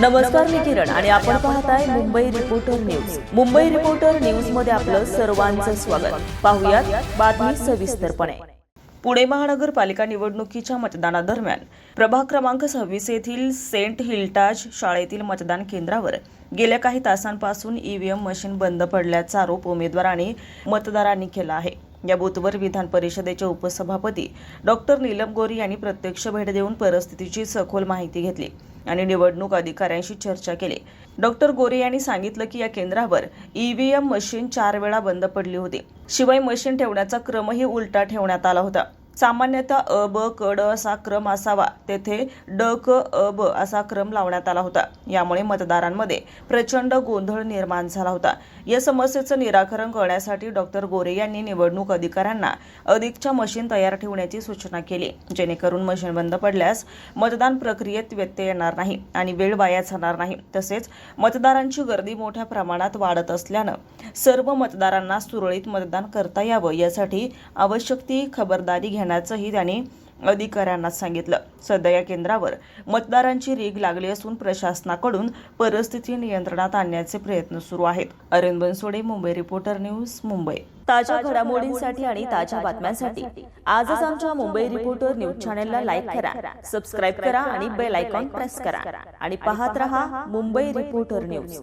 नमस्कार मी किरण आणि आपण पाहताय Mumbai reporter news Mumbai reporter न्यूजमध्ये आपलं सर्वांचं स्वागत. पाहुयात बातमी सविस्तरपणे. पुणे महानगरपालिका निवडणुकीच्या मतदानादरम्यान प्रभाग क्रमांक सव्वीस येथील सेंट हिल्टाज शाळेतील मतदान केंद्रावर गेल्या काही तासांपासून ईव्हीएम मशीन बंद पडल्याचा आरोप उमेदवार आणि मतदारांनी केला आहे. या बूथवर विधान परिषदेचे उपसभापती डॉक्टर नीलम गोरी यांनी प्रत्यक्ष भेट देऊन परिस्थितीची सखोल माहिती घेतली आणि निवडणूक अधिकाऱ्यांशी चर्चा केली. डॉक्टर गोरे यांनी सांगितलं की या केंद्रावर ईव्हीएम मशीन चार वेळा बंद पडली होती. शिवाय मशीन ठेवण्याचा क्रमही उलटा ठेवण्यात आला होता. सामान्यतः अ ब क ड असा क्रम असावा. तेथे ड क अ ब असा क्रम लावण्यात आला होता. यामुळे मतदारांमध्ये प्रचंड गोंधळ निर्माण झाला होता. या समस्येचं निराकरण करण्यासाठी डॉक्टर गोरे यांनी निवडणूक अधिकाऱ्यांना अधिकच्या मशीन तयार ठेवण्याची सूचना केली. जेणेकरून मशीन बंद पडल्यास मतदान प्रक्रियेत व्यत्यय येणार नाही आणि वेळ वाया जाणार नाही. तसेच मतदारांची गर्दी मोठ्या प्रमाणात वाढत असल्यानं सर्व मतदारांना सुरळीत मतदान करता यावं यासाठी आवश्यक ती खबरदारी घेण्याचंही त्यांनी अधिकाऱ्यांना सांगितलं. सध्या या केंद्रावर मतदारांची रीग लागली असून प्रशासनाकडून परिस्थिती नियंत्रणात आणण्याचे प्रयत्न सुरू आहेत. Arvind Bansode Mumbai reporter news Mumbai. ताज्या घडामोडींसाठी आणि ताज्या बातम्यांसाठी आजच आमच्या मुंबई रिपोर्टर न्यूज चॅनेलला लाईक करा सबस्क्राईब करा आणि बेल आयकॉन प्रेस करा. आणि पाहत रहा मुंबई रिपोर्टर न्यूज.